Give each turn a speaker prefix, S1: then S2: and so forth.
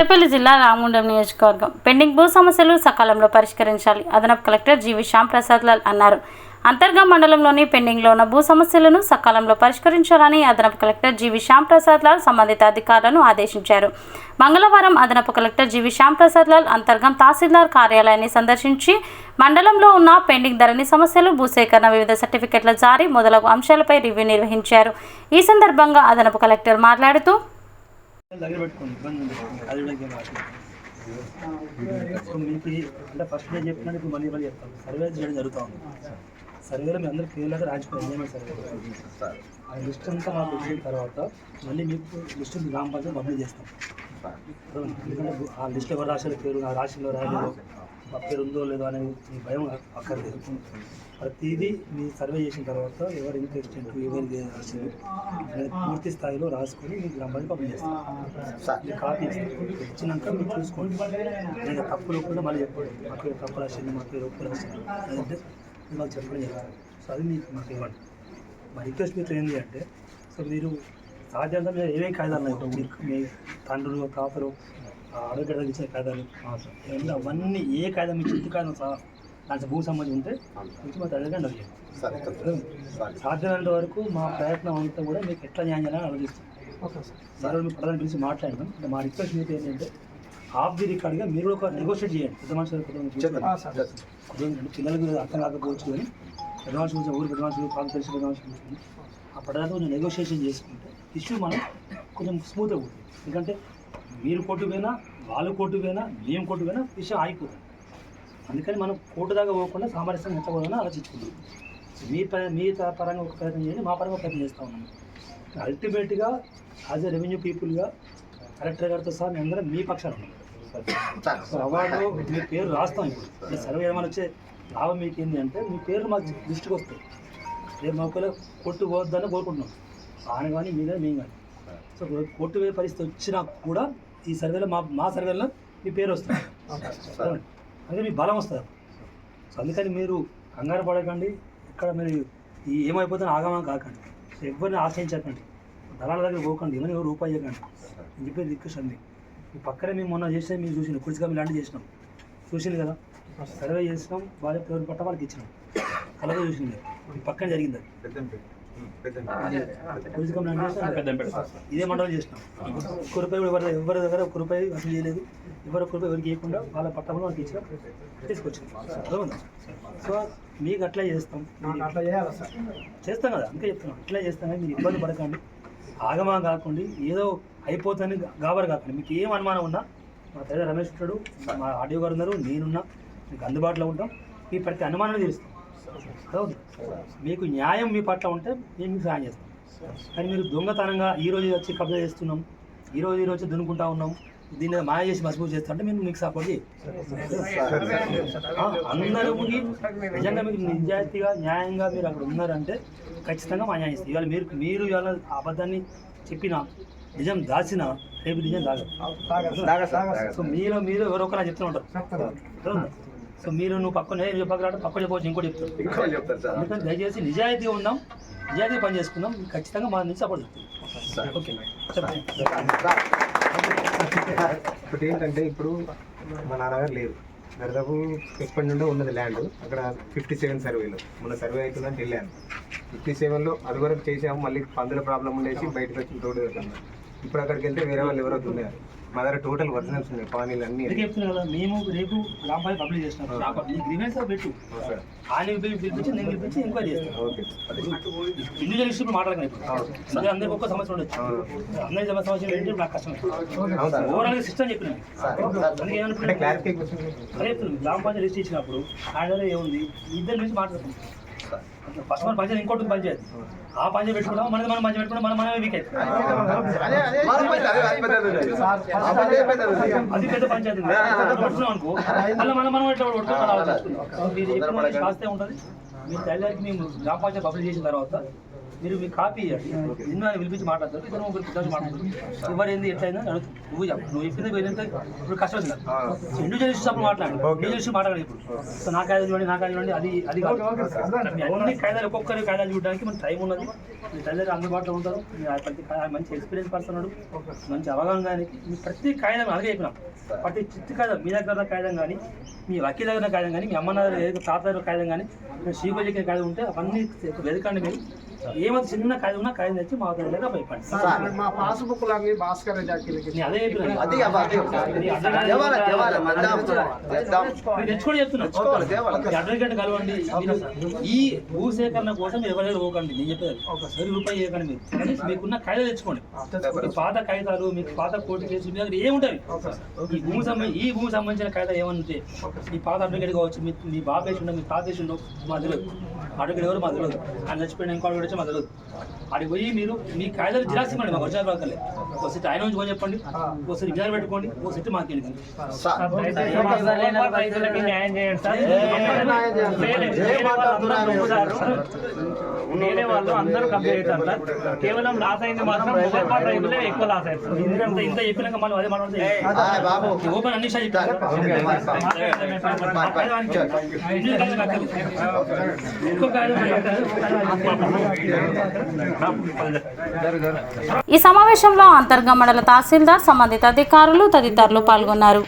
S1: పెద్దపల్లి జిల్లా రామగుండం నియోజకవర్గం. పెండింగ్ భూ సమస్యలు సకాలంలో పరిష్కరించాలి. అదనపు కలెక్టర్ జీవి శ్యామ్ ప్రసాద్ లాల్ అన్నారు. అంతర్గా మండలంలోని పెండింగ్లో ఉన్న భూ సమస్యలను సకాలంలో పరిష్కరించాలని అదనపు కలెక్టర్ జీవి శ్యామ్ ప్రసాద్ లాల్ సంబంధిత అధికారులను ఆదేశించారు. మంగళవారం అదనపు కలెక్టర్ జీవి శ్యామ్ ప్రసాద్ లాల్ అంతర్గం తహసీల్దార్ కార్యాలయాన్ని సందర్శించి మండలంలో ఉన్న పెండింగ్ ధరణి సమస్యలు భూసేకరణ వివిధ సర్టిఫికెట్ల జారీ మొదలగు అంశాలపై రివ్యూ నిర్వహించారు. ఈ సందర్భంగా అదనపు కలెక్టర్ మాట్లాడుతూ
S2: దగ్గర పెట్టుకోండి ఇబ్బంది ఉంది అది కూడా మీకు అంటే ఫస్ట్ డే చెప్పినట్టు ఇప్పుడు మళ్ళీ మళ్ళీ చెప్తాను. సర్వే చేయడం జరుగుతూ ఉంది. సర్వేలో మీ అందరూ క్లియర్గా రాసిపోయింది ఎంజాయ్మెంట్ సర్వే ఆ లిస్ట్ అంతా మాకు వచ్చిన తర్వాత మళ్ళీ మీకు లిస్ట్ గ్రామ పంచాయతీ పంపిణీ చేస్తాం. ఎందుకంటే ఆ లిస్ట్ ఎవరు రాశారు పేరు ఆ రాశిలో రాయలేదు. మా పేరు ఉందో లేదో అనే మీ భయం అక్కర్లేదు. ప్రతిదీ మీ సర్వే చేసిన తర్వాత ఎవరు ఎవరికి రాశారు అనేది పూర్తి స్థాయిలో రాసుకొని మీ గ్రామ పంచాయతీ పంపిణీ చేస్తాం ఇది కాపీ ఇచ్చినాక మీరు చూసుకోండి. నేను తప్పులు కూడా మళ్ళీ చెప్పండి. మా పేరు తప్పు రాసింది మా పేరు ఒప్పు రాసింది. అంటే మాకు చెప్పడం చెప్పాలి సో అది మీకు మాకు ఇవ్వండి. మా రిక్వెస్ట్ మీకు ఏంటి అంటే సో మీరు సాధ్యంగా మీరు ఏమేమి కాయిదాలు మీకు మీ తండ్రులు తాతలు ఆరోగ్య ఇచ్చిన కాయిదాలు అవన్నీ ఏ కాయిదా మీ కాయిదా సహా దానికి భూ సంబంధం ఉంటే మీకు మా తల్లిదండ్రులు అడిగారు సాధ్యమైనంత వరకు మా ప్రయత్నం అంతా కూడా మీకు ఎట్లా న్యాయం చేయాలని ఆలోచిస్తాం. సార్. మీ ప్రధాన పిలిచి మాట్లాడినాం మా రిక్వెస్ట్ మీకు ఏంటంటే ఆఫ్ ది రికార్డ్గా మీరు కూడా ఒక నెగోషియేట్ చేయండి. పెద్ద మనుషులు పెద్ద మనుషులు కొంచెం పిల్లలకి అర్థం కాకపోవచ్చు కానీ పెద్ద మనుషులు కొంచెం ఊరు పెద్ద మనుషులు పాలు తెలిసి పెద్ద మనుషులు కూర్చొని ఆ కొంచెం నెగోషియేషన్ చేసుకుంటే ఇష్యూ మనం కొంచెం స్మూత్గా ఉంటుంది ఎందుకంటే మీరు కోర్టు పోయినా వాళ్ళు కోర్టు పోయినా మేము కోర్టు పోయినా విషయం ఆగిపోతుంది. అందుకని మనం కోర్టు దాకా పోకుండా సామరస్యంగా ఎంత పోవాలని ఆలోచించుకుంటాం మీ ప మీ పరంగా ఒక ప్రయత్నం చేయండి మా పరంగా ప్రయత్నం చేస్తూ ఉన్నాం. అల్టిమేట్గా యాజ్ ఎ రెవెన్యూ పీపుల్గా కలెక్టర్ గారితో సహా మేము అందరం మీ ఉన్నాం. సో అవార్డు మీ పేరు రాస్తాం ఇప్పుడు. సర్వే ఏమైనా వచ్చే లాభం మీకు ఏంటి అంటే మీ పేరు మాకు దృష్టికి వస్తుంది రేపు మా ఒకవేళ కొట్టు పోవద్దని కోరుకుంటున్నాం. ఆయన కానీ మీద మేము కానీ సో కొట్టు పోయే పరిస్థితి వచ్చినా కూడా ఈ సర్వేలో మా మా సర్వేలో మీ పేరు వస్తుంది? అందుకే మీ బలం వస్తుంది సో అందుకని మీరు కంగారు పడకండి. ఇక్కడ మీరు ఈ ఏమైపోతుందో ఆగమా కాకండి. సో ఎవరిని ఆశ్రయించకండి దళాల దగ్గర పోకండి. ఎవరిని ఎవరు రూపాయి ఇవ్వకండి అని చెప్పి రిక్వెస్ట్ అండి. మీ పక్కనే మేము మొన్న చేసిన మీరు చూసిన కుడిసిగా మేము లాంటి చేసినాం. చూసింది కదా? సర్వే చేసినాం. వాళ్ళ పేరు పట్ట వాళ్ళకి ఇచ్చినాం. అలాగే చూసింది మీ పక్కన జరిగింది అది. ఇదే మండలం చేసినాం. రూపాయి కూడా ఎవరి ఎవరి దగ్గర ఒక్క రూపాయి అసలు చేయలేదు. ఎవరు ఒక్క రూపాయి ఎవరికి ఇవ్వకుండా వాళ్ళ పట్టణంలో వాళ్ళకి ఇచ్చిన తీసుకొచ్చాం. అర్థమైందా? సో మీకు అట్లా చేస్తాం.
S3: అట్లా చేయాలి సార్?
S2: చేస్తాం కదా అందుకే చెప్తున్నాం. అట్లా చేస్తాం మీరు ఇబ్బంది పడకండి. ఆగమా కాకుండా ఏదో అయిపోతుంది గాబరు కాకండి. మీకు ఏం అనుమానం ఉన్నా మా తల్లి రమేష్ ఉంటాడు మా ఆడియో గారు ఉన్నారు నేనున్నా మీకు అందుబాటులో ఉంటాం. మీ ప్రతి అనుమానాన్ని తీరుస్తాం. మీకు న్యాయం మీ పట్ల ఉంటే మేము మీకు సహాయం చేస్తాం కానీ మీరు దొంగతనంగా ఈ రోజు వచ్చి కబ్జా చేస్తున్నాం ఈ రోజు ఈ రోజు దున్నుకుంటా ఉన్నాం దీన్ని మాయ చేసి మసిపూజ చేస్తుంటే మేము మీకు సపోర్ట్ అందరూ నిజంగా మీకు నిజాయితీగా న్యాయంగా మీరు అక్కడ ఉన్నారంటే ఖచ్చితంగా మా న్యాయం ఇస్తాం ఇవాళ మీరు మీరు ఇవాళ అబద్ధాన్ని చెప్పినా నిజం దాచినా రేపు నిజం దాగదు సో మీరు మీరు ఎవరో ఒకరు చెప్తూ ఉంటారు? సో మీరు నువ్వు పక్కన నేను చెప్పగలడు పక్క చెప్పవచ్చు ఇంకోటి చెప్తాను. అందుకని దయచేసి నిజాయితీగా ఉందాం. నిజాయితీ పని చేసుకుందాం. ఖచ్చితంగా మా నుంచి సపోర్ట్ ఓకే
S3: ఇప్పుడు ఏంటంటే ఇప్పుడు మా నాన్నగారు లేరు. దాదాపు ఎప్పటి నుండో ఉన్నది ల్యాండ్ అక్కడ ఫిఫ్టీ సెవెన్ సర్వేలో మొన్న సర్వే అవుతుందని వెళ్ళాను ఫిఫ్టీ సెవెన్లో అది వరకు చేసాము. మళ్ళీ పందుల ప్రాబ్లం ఉండేసి బయటకు వచ్చి రోడ్డు వెళ్తున్నాం ఇప్పుడు అక్కడికి వెళ్తే వేరే వాళ్ళు ఎవరో ఉన్నారు. మా దగ్గర టోటల్ ఒరిజినల్స్ ఉన్నాయి పానీలు అన్నీ
S2: కదా మేము రేపు గ్రామ పంచాయతీ పబ్లిక్ చేస్తున్నాం ఈ గ్రీవెన్స్ పెట్టు. ఆయన పిలిపించి నేను పిలిపించి ఎంక్వైరీ చేస్తాను
S3: ఓకే.
S2: ఇండివిజువల్ ఇష్యూ మాట్లాడకండి ఇప్పుడు. సరే అందరికి ఒక్క సమస్య ఉండొచ్చు. అందరి సమస్య ఏంటి? నాకు కష్టం ఓవరాల్ సిస్టమ్ చెప్పిన. అందుకే
S3: అంటే
S2: ఏమనుకుంటే
S3: క్లారిఫై క్వశ్చన్
S2: అదే చెప్తున్నాను గ్రామ పంచాయతీ లిస్ట్ ఇచ్చినప్పుడు ఆయన ఏముంది? ఇద్దరి నుంచి ఫస్ట్ మన పంచాయతీ ఇంకోటి పంచాయతీ ఆ పంచాయతీ పెట్టుకుంటాం మనది మనం పంచాయతీ పెట్టుకుంటాం మనం మనమే వీక్ అవుతుంది అది పెద్ద పంచాయతీ ఉంది. కొట్టుకున్నాం అనుకో. మళ్ళీ మనం మనం ఎట్లా సో మీరు చెప్పిన శాస్త్రే ఉంటుంది. మీ తల్లికి మేము గ్రామ పంచాయతీ పబ్లిక్ చేసిన తర్వాత మీరు మీ కాపీ ఇవ్వండి. నిన్న ఆయన పిలిపించి మాట్లాడతారు ఇద్దరు పిలిపించి మాట్లాడతారు. ఎవరు ఏంది ఎట్లా అయిందో అడుగుతారు నువ్వు చెప్పు. నువ్వు చెప్పింది వేరేంత ఇప్పుడు కష్టం ఇండివిజువల్ ఇష్యూస్ అప్పుడు మాట్లాడు. ఇండివిజువల్ మాట్లాడాలి ఇప్పుడు. సో నా కాయలు చూడండి నా కాయలు చూడండి అది అది కాదు. అన్ని కాయదాలు ఒక్కొక్కరి కాయదాలు చూడడానికి మనకు టైం ఉన్నది. మీ తల్లిదండ్రులు అందుబాటులో ఉంటారు. ప్రతి కాయ- మంచి ఎక్స్పీరియన్స్ పర్సన్ మంచి అవగాహన కానీ మీ ప్రతి కాగితం అలాగే చెప్పినాం. ప్రతి చిత్తి కాగితం మీ దగ్గర కాగితం కానీ మీ వకీల్ దగ్గర కాగితం కానీ మీ అమ్మ దగ్గర ఏదైతే తాత దగ్గర కాగితం కానీ శ్రీపల్లి చెప్పిన కాగితం ఉంటే అవన్నీ వెతకండి మీరు ఏమైతే చిన్న కాగితం ఉన్నా కాగితం తెచ్చి మా దగ్గర లేదా భయపడి
S4: మా పాస్బుక్ లాగా భాస్కర్
S2: అదే తెచ్చుకోండి చెప్తున్నా. కలవండి. ఈ భూసేకరణ కోసం ఎవరి దగ్గర పోకండి నేను చెప్పేది వెయ్యి రూపాయలు చేయకండి మీరు. కానీ మీకున్న కాగితాలు తెచ్చుకోండి. మీ పాత కాగితాలు మీకు పాత కోర్టు కేసులు మీ దగ్గర ఏముంటాయి? ఈ భూమి సంబంధించి ఈ భూమి సంబంధించిన కాగితాలు ఏమంటే మీ పాత అడ్వకేట్ కావచ్చు మీ మీ బాబు వేసి ఉండవు మీ తాత వేసి ఉండవు మా తెలియదు అడ్వకేట్ ఎవరు మా తెలియదు ఆయన చచ్చిపోయిన ఇంకో అడ్వకేట్ వచ్చి అక్కడికి పోయి మీరు మీ కాగితాలు జిరాక్స్ ఇవ్వండి మా ఒరిజినల్ కావాలి ఒక సెట్ ఆయన నుంచి కొని చెప్పండి ఒక సెట్ విచారణ పెట్టుకోండి ఒక సెట్ మాకు
S5: వేరే వాళ్ళు అందరూ కంప్లీట్ అవుతారు సార్ కేవలం లాస్ అయింది మాత్రం రైతులే ఎక్కువ లాస్ అవుతారు
S2: ఇంత ఇంత చెప్పినాక మనం అదే
S6: బాబు
S2: ఓపెన్ అన్ని
S1: ఈ సమావేశంలో అంతర్గం మండల తహసీల్దార్ సంబంధిత అధికారులు తదితరులు పాల్గొన్నారు.